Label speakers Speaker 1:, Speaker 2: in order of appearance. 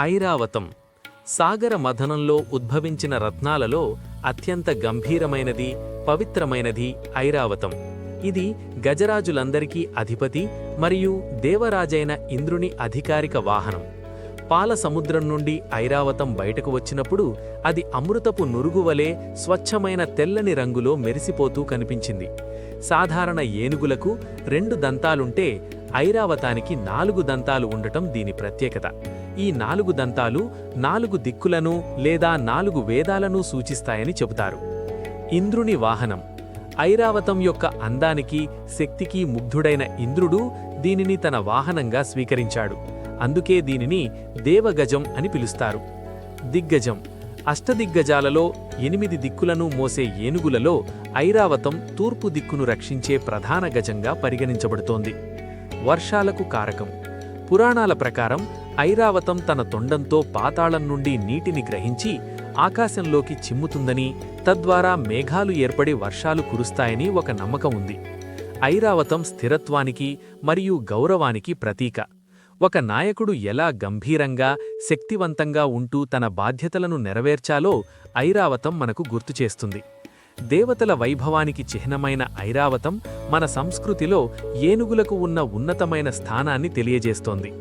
Speaker 1: ఐరావతం సాగర మథనంలో ఉద్భవించిన రత్నాలలో అత్యంత గంభీరమైనది పవిత్రమైనది ఐరావతం. ఇది గజరాజులందరికీ అధిపతి మరియు దేవరాజైన ఇంద్రుని అధికారిక వాహనం. పాల సముద్రం నుండి ఐరావతం బయటకు వచ్చినప్పుడు అది అమృతపు నురుగువలే స్వచ్ఛమైన తెల్లని రంగులో మెరిసిపోతూ కనిపించింది. సాధారణ ఏనుగులకు రెండు దంతాలుంటే ఐరావతానికి నాలుగు దంతాలు ఉండటం దీని ప్రత్యేకత. ఈ నాలుగు దంతాలు నాలుగు దిక్కులను లేదా నాలుగు వేదాలను సూచిస్తాయని చెబుతారు. ఇంద్రుని వాహనం ఐరావతం యొక్క అందానికి శక్తికి ముగ్ధుడైన ఇంద్రుడు దీనిని తన వాహనంగా స్వీకరించాడు. అందుకే దీనిని దేవగజం అని పిలుస్తారు. దిగ్గజం అష్టదిగ్గజాలలో ఎనిమిది దిక్కులను మోసే ఏనుగులలో ఐరావతం తూర్పు దిక్కును రక్షించే ప్రధాన గజంగా పరిగణించబడుతోంది. వర్షాలకు కారకం పురాణాల ప్రకారం ఐరావతం తన తొండంతో పాతాళం నుండి నీటిని గ్రహించి ఆకాశంలోకి చిమ్ముతుందని తద్వారా మేఘాలు ఏర్పడి వర్షాలు కురుస్తాయని ఒక నమ్మకం ఉంది. ఐరావతం స్థిరత్వానికి మరియు గౌరవానికి ప్రతీక. ఒక నాయకుడు ఎలా గంభీరంగా శక్తివంతంగా ఉంటూ తన బాధ్యతలను నెరవేర్చాలో ఐరావతం మనకు గుర్తుచేస్తుంది దేవతల వైభవానికి చిహ్నమైన ఐరావతం మన సంస్కృతిలో ఏనుగులకు ఉన్న ఉన్నతమైన స్థానాన్ని తెలియజేస్తోంది.